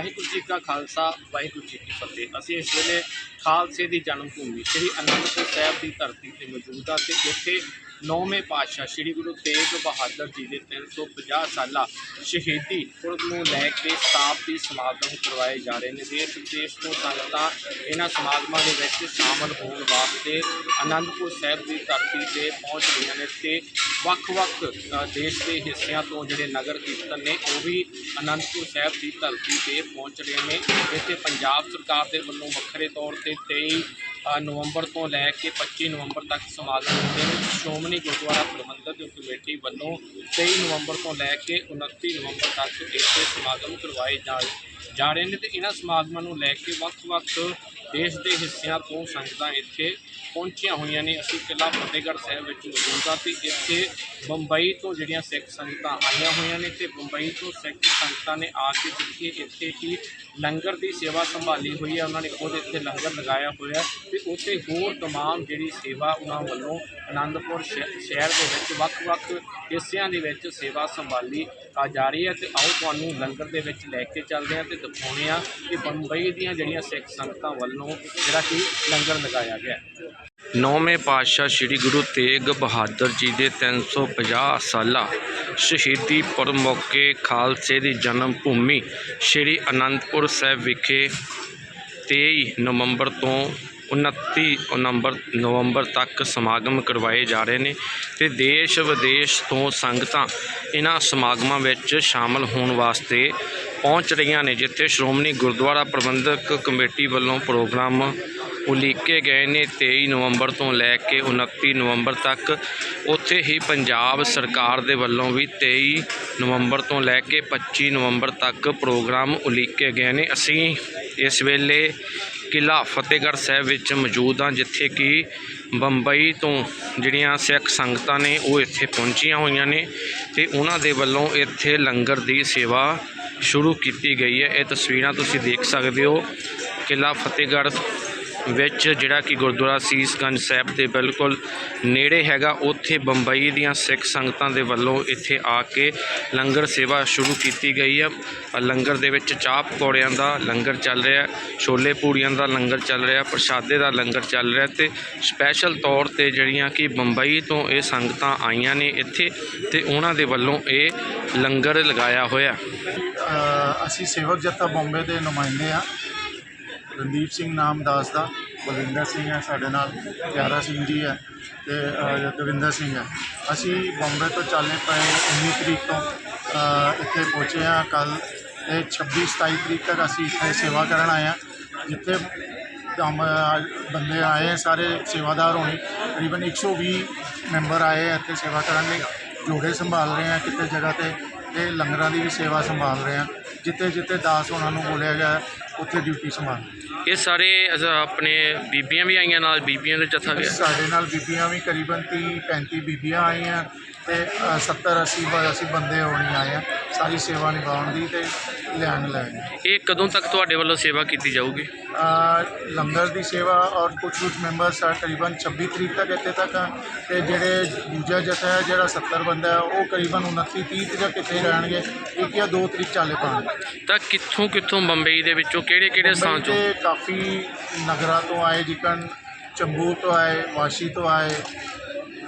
ਵਾਹਿਗੁਰੂ ਜੀ ਕਾ ਖਾਲਸਾ, ਵਾਹਿਗੁਰੂ ਜੀ ਕੀ ਫਤਿਹ। ਅਸੀਂ ਇਸ ਵੇਲੇ ਖਾਲਸੇ ਦੀ ਜਨਮ ਭੂਮੀ ਸ੍ਰੀ ਅਨੰਦਪੁਰ ਸਾਹਿਬ ਦੀ ਧਰਤੀ ਤੇ ਮੌਜੂਦ ਹਾਂ ਤੇ ਇੱਥੇ ਨੌਵੇਂ ਪਾਤਸ਼ਾਹ ਸ੍ਰੀ ਗੁਰੂ ਤੇਗ ਬਹਾਦਰ ਜੀ ਦੇ 350 ਸਾਲਾ ਸ਼ਹੀਦੀ ਪੁਰਬ ਨੂੰ ਲੈ ਕੇ ਸਤਾਬਦੀ ਸਮਾਗਮ ਕਰਵਾਏ ਜਾ ਰਹੇ ਨੇ। ਦੇਸ਼ ਵਿਦੇਸ਼ ਤੋਂ ਸੰਗਤਾਂ ਇਹਨਾਂ ਸਮਾਗਮਾਂ ਦੇ ਵਿੱਚ ਸ਼ਾਮਲ ਹੋਣ ਵਾਸਤੇ ਅਨੰਦਪੁਰ ਸਾਹਿਬ ਦੀ ਧਰਤੀ ਤੇ ਪਹੁੰਚ ਰਹੀਆਂ ਨੇ ਤੇ ਵੱਖ-ਵੱਖ ਦੇਸ਼ ਦੇ ਹਿੱਸਿਆਂ ਤੋਂ ਜਿਹੜੇ ਨਗਰ ਕੀਰਤਨ ਨੇ, ਉਹ ਵੀ ਅਨੰਦਪੁਰ ਸਾਹਿਬ ਦੀ ਧਰਤੀ ਤੇ ਪਹੁੰਚ ਰਹੇ ਨੇ। ਇੱਥੇ ਪੰਜਾਬ ਸਰਕਾਰ ਦੇ ਵੱਲੋਂ ਵੱਖਰੇ ਤੌਰ ਤੇ 23 ਨਵੰਬਰ ਤੋਂ ਲੈ ਕੇ 25 ਨਵੰਬਰ ਤੱਕ ਸਮਾਗਮ ਹੁੰਦੇ ਨੇ। ਸ਼੍ਰੋਮਣੀ ਗੁਰਦੁਆਰਾ ਪ੍ਰਬੰਧਕ ਕਮੇਟੀ ਵੱਲੋਂ 23 ਨਵੰਬਰ ਤੋਂ ਲੈ ਕੇ 29 ਨਵੰਬਰ ਤੱਕ ਇੱਥੇ ਸਮਾਗਮ ਕਰਵਾਏ ਜਾ ਜਾ ਰਹੇ ਨੇ ਤੇ ਇਹਨਾਂ ਸਮਾਗਮਾਂ ਨੂੰ ਲੈ ਕੇ ਵੱਖ-ਵੱਖ ਦੇਸ਼ ਦੇ ਹਿੱਸਿਆਂ ਤੋਂ ਸੰਗਤਾਂ ਇੱਥੇ ਪਹੁੰਚੀਆਂ ਹੋਈਆਂ ਨੇ ਅਸੀਂ ਕਿਲ੍ਹਾ ਫਤਿਹਗੜ੍ਹ ਸਾਹਿਬ ਵਿੱਚ ਮੌਜੂਦ ਹਾਂ ਤੇ ਇੱਥੇ ਬੰਬਈ ਤੋਂ ਜਿਹੜੀਆਂ ਸਿੱਖ ਸੰਗਤਾਂ ਆਈਆਂ ਹੋਈਆਂ ਨੇ ਤੇ ਬੰਬਈ ਤੋਂ ਸਿੱਖ ਸੰਗਤਾਂ ਨੇ ਆ ਕੇ ਜਿੱਥੇ ਇੱਥੇ ਹੀ ਲੰਗਰ ਦੀ ਸੇਵਾ ਸੰਭਾਲੀ ਹੋਈ ਹੈ ਉਹਨਾਂ ਨੇ ਖੁਦ ਇੱਥੇ ਲੰਗਰ ਲਗਾਇਆ ਹੋਇਆ ਤੇ ਉੱਥੇ ਹੋਰ तमाम ਜਿਹੜੀ ਸੇਵਾ ਉਹਨਾਂ ਵੱਲੋਂ ਆਨੰਦਪੁਰ ਸ਼ਹਿ- ਸ਼ਹਿਰ ਦੇ ਵਿੱਚ ਵੱਖ-ਵੱਖ ਹਿੱਸਿਆਂ ਦੇ ਵਿੱਚ ਸੇਵਾ ਸੰਭਾਲੀ ਆ ਜਾ ਰਹੀ ਹੈ ਤੇ ਆਓ ਤੁਹਾਨੂੰ ਲੰਗਰ ਦੇ ਵਿੱਚ ਲੈ ਕੇ ਚੱਲਦੇ ਹਾਂ ਤੇ ਦਿਖਾਉਂਦੇ ਹਾਂ ਕਿ ਬੰਬਈ ਦੀਆਂ ਜਿਹੜੀਆਂ ਸਿੱਖ ਸੰਗਤਾਂ ਵੱਲੋਂ ਜਿਹੜਾ ਕਿ ਲੰਗਰ ਲਗਾਇਆ ਗਿਆ ਨੌਵੇਂ ਪਾਤਸ਼ਾਹ ਸ੍ਰੀ ਗੁਰੂ ਤੇਗ ਬਹਾਦਰ ਜੀ ਦੇ 350 ਸਾਲਾ ਸ਼ਹੀਦੀ ਪੁਰਬ ਮੌਕੇ ਖਾਲਸੇ ਦੀ ਜਨਮ ਭੂਮੀ ਸ੍ਰੀ ਅਨੰਦਪੁਰ ਸਾਹਿਬ ਵਿਖੇ 23 ਨਵੰਬਰ ਤੋਂ 29 ਨਵੰਬਰ ਨਵੰਬਰ ਤੱਕ ਸਮਾਗਮ ਕਰਵਾਏ ਜਾ ਰਹੇ ਨੇ ਤੇ ਦੇਸ਼ ਵਿਦੇਸ਼ ਤੋਂ ਸੰਗਤਾਂ ਇਹਨਾਂ ਸਮਾਗਮਾਂ ਵਿੱਚ ਸ਼ਾਮਲ ਹੋਣ ਵਾਸਤੇ ਪਹੁੰਚ ਰਹੀਆਂ ਨੇ, ਜਿੱਥੇ ਸ਼੍ਰੋਮਣੀ ਗੁਰਦੁਆਰਾ ਪ੍ਰਬੰਧਕ ਕਮੇਟੀ ਵੱਲੋਂ ਪ੍ਰੋਗਰਾਮ ਉਲੀਕੇ ਗਏ ਨੇ 23 ਨਵੰਬਰ ਤੋਂ ਲੈ ਕੇ 29 ਨਵੰਬਰ ਤੱਕ। ਉੱਥੇ ਹੀ ਪੰਜਾਬ ਸਰਕਾਰ ਦੇ ਵੱਲੋਂ ਵੀ 23 ਨਵੰਬਰ ਤੋਂ ਲੈ ਕੇ 25 ਨਵੰਬਰ ਤੱਕ ਪ੍ਰੋਗਰਾਮ ਉਲੀਕੇ ਗਏ ਨੇ। ਅਸੀਂ ਇਸ ਵੇਲੇ ਕਿਲ੍ਹਾ ਫਤਿਹਗੜ੍ਹ ਸਾਹਿਬ ਵਿੱਚ ਮੌਜੂਦ ਹਾਂ, ਜਿੱਥੇ ਕਿ ਬੰਬਈ ਤੋਂ ਜਿਹੜੀਆਂ ਸਿੱਖ ਸੰਗਤਾਂ ਨੇ, ਉਹ ਇੱਥੇ ਪਹੁੰਚੀਆਂ ਹੋਈਆਂ ਨੇ ਤੇ ਉਹਨਾਂ ਦੇ ਵੱਲੋਂ ਇੱਥੇ ਲੰਗਰ ਦੀ ਸੇਵਾ ਸ਼ੁਰੂ ਕੀਤੀ ਗਈ ਹੈ। ਇਹ ਤਸਵੀਰਾਂ ਤੁਸੀਂ ਦੇਖ ਸਕਦੇ ਹੋ। ਕਿਲ੍ਹਾ ਫਤਿਹਗੜ੍ਹ ਵਿੱਚ ਜਿਹੜਾ ਕਿ ਗੁਰਦੁਆਰਾ ਸੀਸਗੰਜ ਸਾਹਿਬ ਦੇ ਬਿਲਕੁਲ ਨੇੜੇ ਹੈਗਾ, ਉੱਥੇ ਬੰਬਈ ਦੀਆਂ ਸਿੱਖ ਸੰਗਤਾਂ ਦੇ ਵੱਲੋਂ ਇੱਥੇ ਆ ਕੇ ਲੰਗਰ ਸੇਵਾ ਸ਼ੁਰੂ ਕੀਤੀ ਗਈ ਹੈ ਲੰਗਰ ਦੇ ਵਿੱਚ ਚਾਹ ਪਕੌੜਿਆਂ ਦਾ ਲੰਗਰ ਚੱਲ ਰਿਹਾ, ਛੋਲੇ ਪੂੜੀਆਂ ਦਾ ਲੰਗਰ ਚੱਲ ਰਿਹਾ, ਪ੍ਰਸ਼ਾਦੇ ਦਾ ਲੰਗਰ ਚੱਲ ਰਿਹਾ ਤੇ ਸਪੈਸ਼ਲ ਤੌਰ ਤੇ ਜਿਹੜੀਆਂ ਕਿ ਬੰਬਈ ਤੋਂ ਇਹ ਸੰਗਤਾਂ ਆਈਆਂ ਨੇ ਇੱਥੇ ਤੇ ਉਹਨਾਂ ਦੇ ਵੱਲੋਂ ਇਹ ਲੰਗਰ ਲਗਾਇਆ ਹੋਇਆ। ਅਸੀਂ ਸੇਵਕ ਜੱਥਾ ਬੰਬੇ ਦੇ ਨੁਮਾਇੰਦੇ ਆ ਰਣਦੀਪ ਸਿੰਘ ਨਾਮ ਦਾਸ ਦਾ, ਬਲਵਿੰਦਰ ਸਿੰਘ ਹੈ ਸਾਡੇ ਨਾਲ, ਪਿਆਰਾ ਸਿੰਘ ਜੀ ਹੈ ਤੇ ਦਵਿੰਦਰ ਸਿੰਘ ਹੈ। ਅਸੀਂ ਬੰਬੇ ਤੋਂ ਚੱਲੇ ਪਏ 19 ਤਰੀਕ ਤੋਂ ਇੱਥੇ ਪਹੁੰਚੇ ਆ ਕੱਲ ਤੇ 26 27 ਤਰੀਕ ਤੱਕ ਅਸੀਂ ਇੱਥੇ ਸੇਵਾ ਕਰਨ ਆਏ ਆ ਜਿੱਥੇ ਕੰਮ ਬੰਦੇ ਆਏ ਸਾਰੇ ਸੇਵਾਦਾਰ ਹੋਣੇ, ਤਕਰੀਬਨ 120 ਮੈਂਬਰ ਆਏ ਆ ਇੱਥੇ ਸੇਵਾ ਕਰਨ ਲਈ, ਜੋੜੇ ਸੰਭਾਲ ਰਹੇ ਆ ਕਿਤੇ ਜਗ੍ਹਾ ਤੇ ਤੇ ਲੰਗਰਾਂ ਦੀ ਵੀ ਸੇਵਾ ਸੰਭਾਲ ਰਹੇ ਆ। ਜਿੱਥੇ ਜਿੱਥੇ ਦਾਸ ਉਹਨਾਂ ਨੂੰ ਬੋਲਿਆ ਗਿਆ ਉੱਥੇ ਡਿਊਟੀ ਸੰਭਾਲ। ਇਹ ਸਾਰੇ ਅਸ- ਆਪਣੇ ਬੀਬੀਆਂ ਵੀ ਆਈਆਂ ਨਾਲ ਬੀਬੀਆਂ ਦਾ ਜਥਾ ਗਿਆ ਸਾਡੇ ਨਾਲ ਬੀਬੀਆਂ ਵੀ ਕਰੀਬਨ 30 35 ਬੀਬੀਆਂ ਆਈਆਂ ਤੇ ਅ, 70 80 ਬ- ਅਸੀਂ ਬੰਦੇ ਹੋਣੀ ਆਏ ਆ। ਸਾਰੀ ਸੇਵਾ ਨਿਭਾਉਣ ਦੀ ਤੇ ਲੈਣ ਲੈਣ। ਇਹ ਕਦੋਂ ਤੱਕ ਤੁਹਾਡੇ ਵੱਲੋਂ ਸੇਵਾ ਕੀਤੀ ਜਾਊਗੀ? ਅ, ਲੰਗਰ ਦੀ ਸੇਵਾ ਔਰ ਕੁਝ ਕੁਝ ਮੈਂਬਰਸ ਆ ਕਰੀਬਨ 26 ਤਰੀਕ ਤੱਕ ਇੱਥੇ ਤੱਕ ਆ। ਤੇ ਜਿਹੜੇ ਦੂਜਾ ਜਥਾ ਹੈ ਜਿਹੜਾ 70 ਬੰਦਾ ਹੈ ਉਹ ਕਰੀਬਨ 29 30 ਤੱਕ ਇੱਥੇ ਰਹਿਣਗੇ। ਇੱਕ ਜਾਂ ਦੋ ਤਰੀਕ ਚਾਲੇ ਪਾਉਣਗੇ ਤਾਂ ਕਿੱਥੋਂ ਕਿੱਥੋਂ ਬੰਬਈ ਦੇ ਵਿੱਚੋਂ ਕਿਹੜੇ ਕਿਹੜੇ ਸਥਾਨ ਚੋਂ? ਤੇ ਕਾਫੀ ਨਗਰਾਂ ਤੋਂ ਆਏ ਜਿਕਨ ਚੰਬੂ ਤੋਂ ਆਏ ਵਾਸ਼ੀ ਤੋਂ ਆਏ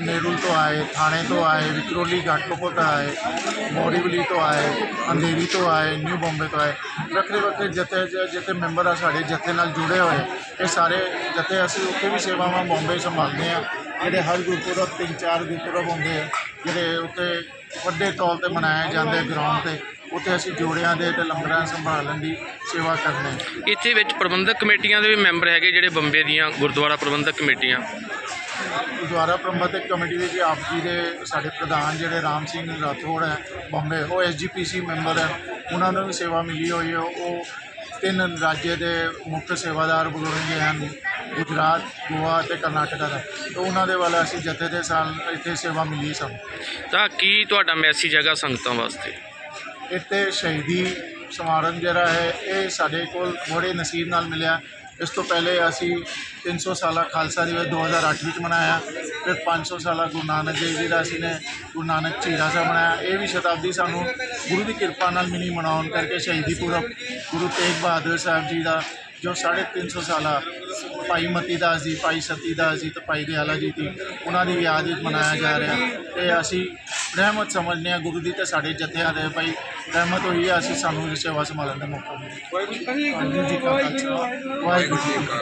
ਨੇਰੂਲ ਤੋਂ ਆਏ, ਥਾਣੇ ਤੋਂ ਆਏ, ਵਿਕਰੋਲੀ ਘਾਟਕੋਪਰ ਤੋਂ ਆਏ ਮੋਰੀਵਲੀ ਤੋਂ ਆਏ, ਅੰਧੇਰੀ ਤੋਂ ਆਏ, ਨਿਊ ਬੰਬੇ ਤੋਂ ਆਏ। ਵੱਖਰੇ ਵੱਖਰੇ ਜਥੇ ਜ- ਜਿੱਥੇ ਮੈਂਬਰ ਆ ਸਾਡੇ, ਜਥੇ ਨਾਲ ਜੁੜੇ ਹੋਏ। ਇਹ ਸਾਰੇ ਜਥੇ ਅਸੀਂ ਉੱਥੇ ਵੀ ਸੇਵਾਵਾਂ ਬੰਬੇ ਸੰਭਾਲਦੇ ਆ ਜਿਹੜੇ ਹਰ ਗੁਰਪੁਰਬ ਤਿੰਨ ਚਾਰ ਗੁਰਪੁਰਬ ਹੁੰਦੇ ਆ, ਜਿਹੜੇ ਉੱਥੇ ਵੱਡੇ ਤੌਰ ਤੇ ਮਨਾਏ ਜਾਂਦੇ ਗਰਾਊਂਡ ਤੇ, ਉੱਥੇ ਅਸੀਂ ਜੋੜਿਆਂ ਦੇ ਤੇ ਲੰਗਰਾਂ ਸੰਭਾਲਣ ਦੀ ਸੇਵਾ ਕਰਦੇ ਹਾਂ। ਇੱਥੇ ਵਿੱਚ ਪ੍ਰਬੰਧਕ ਕਮੇਟੀਆਂ ਦੇ ਵੀ ਮੈਂਬਰ ਹੈਗੇ ਜਿਹੜੇ ਬੰਬੇ ਦੀਆਂ, ਗੁਰਦੁਆਰਾ ਪ੍ਰਬੰਧਕ ਕਮੇਟੀਆਂ। ਗੁਰਦੁਆਰਾ ਪ੍ਰਬੰਧਕ ਕਮੇਟੀ ਦੇ ਜੀ ਆਪ ਜੀ ਦੇ ਸਾਡੇ ਪ੍ਰਧਾਨ ਜਿਹੜੇ ਰਾਮ ਸਿੰਘ ਰਾਠੌੜ ਹੈ ਬੰਬੇ ਉਹ ਐਸਜੀਪੀਸੀ ਮੈਂਬਰ ਹੈ ਉਹਨਾਂ ਨੂੰ ਵੀ ਸੇਵਾ ਮਿਲੀ ਹੋਈ ਹੈ। ਉਹ ਤਿੰਨ ਰਾਜ ਦੇ ਮੁੱਖ ਸੇਵਾਦਾਰ ਬੁਲਾਉਣਗੇ ਹਨ ਗੁਜਰਾਤ ਗੋਆ ਤੇ ਕਰਨਾਟਕਾ ਦਾ। ਤੇ ਉਹਨਾਂ ਦੇ ਵੱਲ ਅਸੀਂ ਜਥੇ ਦੇ ਸਾਲ ਇੱਥੇ ਸੇਵਾ ਮਿਲੀ ਸਾਨੂੰ ਤਾਂ ਕੀ ਤੁਹਾਡਾ ਮੈਸੇਜ ਹੈਗਾ ਸੰਗਤਾਂ ਵਾਸਤੇ? ਇੱਥੇ ਸ਼ਹੀਦੀ ਸਮਾਰਕ ਜਿਹੜਾ ਹੈ ਇਹ ਸਾਡੇ ਕੋਲ ਬੜੇ ਨਸੀਬ ਨਾਲ ਮਿਲਿਆ। ਇਸ ਤੋਂ ਪਹਿਲੇ ਅਸੀਂ 300 ਸਾਲਾ ਖਾਲਸਾ ਦਿਵਸ 2008 ਵਿੱਚ ਮਨਾਇਆ, ਫਿਰ 500 ਸਾਲਾ ਗੁਰੂ ਨਾਨਕ ਦੇਵ ਜੀ ਦਾ ਅਸੀਂ ਨੇ ਗੁਰੂ ਨਾਨਕ ਝੀਰਾ ਸਾਹਿਬ ਮਨਾਇਆ। ਇਹ ਵੀ ਸ਼ਤਾਬਦੀ ਸਾਨੂੰ ਗੁਰੂ ਦੀ ਕਿਰਪਾ ਨਾਲ ਮਿਲੀ ਮਨਾਉਣ ਕਰਕੇ ਸ਼ਹੀਦੀ ਪੁਰਬ ਗੁਰੂ ਤੇਗ ਬਹਾਦਰ ਸਾਹਿਬ ਜੀ ਦਾ, ਜੋ 350 ਸਾਲਾ ਭਾਈ ਮਤੀ ਦਾਸ ਜੀ, ਭਾਈ ਸਤੀ ਦਾਸ ਜੀ ਤੇ ਭਾਈ ਦਿਆਲਾ ਜੀ ਦੀ ਉਹਨਾਂ ਦੀ ਯਾਦ ਵਿੱਚ ਮਨਾਇਆ ਜਾ ਰਿਹਾ। ਤੇ ਅਸੀਂ ਰਹਿਮਤ ਸਮਝਦੇ ਹਾਂ ਗੁਰੂ ਦੀ ਤੇ ਸਾਡੇ ਜਥਿਆਂ ਦੇ ਭਾਈ ਰਹਿਮਤ ਹੋਈ ਹੈ ਅਸੀਂ ਸਾਨੂੰ ਸੇਵਾ ਸੰਭਾਲਣ ਦਾ ਮੌਕਾ ਮਿਲਿਆ। ਵਾਹਿਗੁਰੂ ਜੀ। ਕਾ ਖਾਲਸਾ ਵਾਹਿਗੁਰੂ ਜੀ ਕੀ ਫਤਿਹ